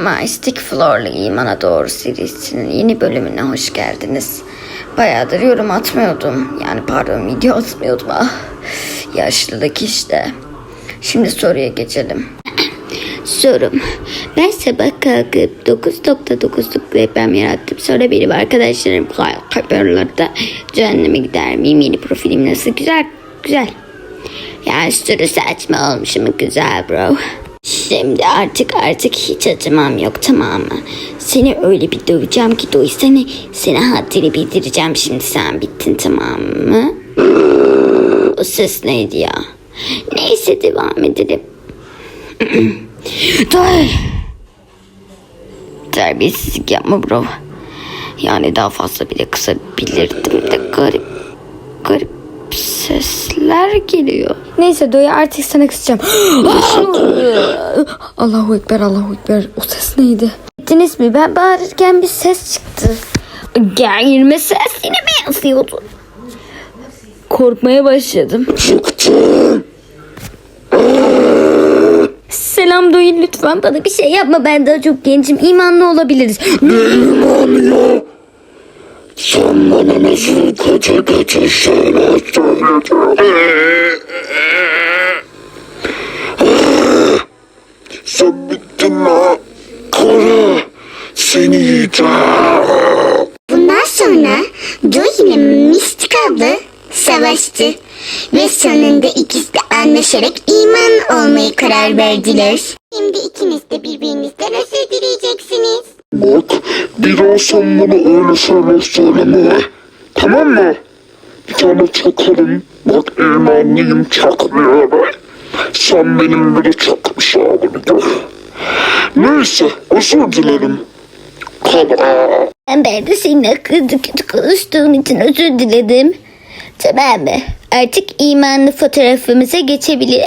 Mystic Floor'la İmana Doğru serisinin yeni bölümüne hoş geldiniz. Bayağıdır yorum atmıyordum. Yani pardon video atmıyordum. Ah, yaşlılık işte. Şimdi soruya geçelim. Sorum. Ben sabah kalkıp 9.9'luk deprem yarattım. Sonra benim arkadaşlarım haberlerde cehenneme gider miyim? Yeni profilim nasıl? Güzel. Güzel. Ya sürü saçma olmuş güzel bro. Şimdi artık artık hiç acımam yok tamam mı? Seni öyle bir döveceğim ki doysana seni haddini bildireceğim şimdi sen bittin tamam mı? O ses neydi ya? Neyse devam edelim. Dur. Terbiyesizlik yapma bro. Yani daha fazla bile kısabilirdim de garip garip sesler geliyor. Neyse Doya artık sana kısacağım. Allahu Ekber Allahu Ekber. O ses neydi? Gittiniz mi? Ben bağırırken bir ses çıktı. Gelme ses yine mi yazıyordu? Korkmaya başladım. Selam Doyun lütfen bana bir şey yapma ben daha çok gencim imanlı olabiliriz. İmanlı. Sen bana nasıl kaça kaça şeyler söyledin? Sen bittin mi? Kara seni yiyeceğim. Bundan sonra Joy ile Mystic savaştı. Ve sonunda ikisi de anlaşarak iman olmaya karar verdiler. Şimdi ikiniz de birbirinizden özür dileyeceksiniz. Bak bir olsam bunu öyle şeyler söyleme. Tamam mı? Bir tane çakarım. Bak imanlıyım çakmıyorum. Sen benim bile çakmış abini gör. Neyse özür dilerim. Kara. Ben de seninle kötü kötü konuştuğum için özür diledim. Tamam mı? Artık imanlı fotoğrafımıza geçebiliriz.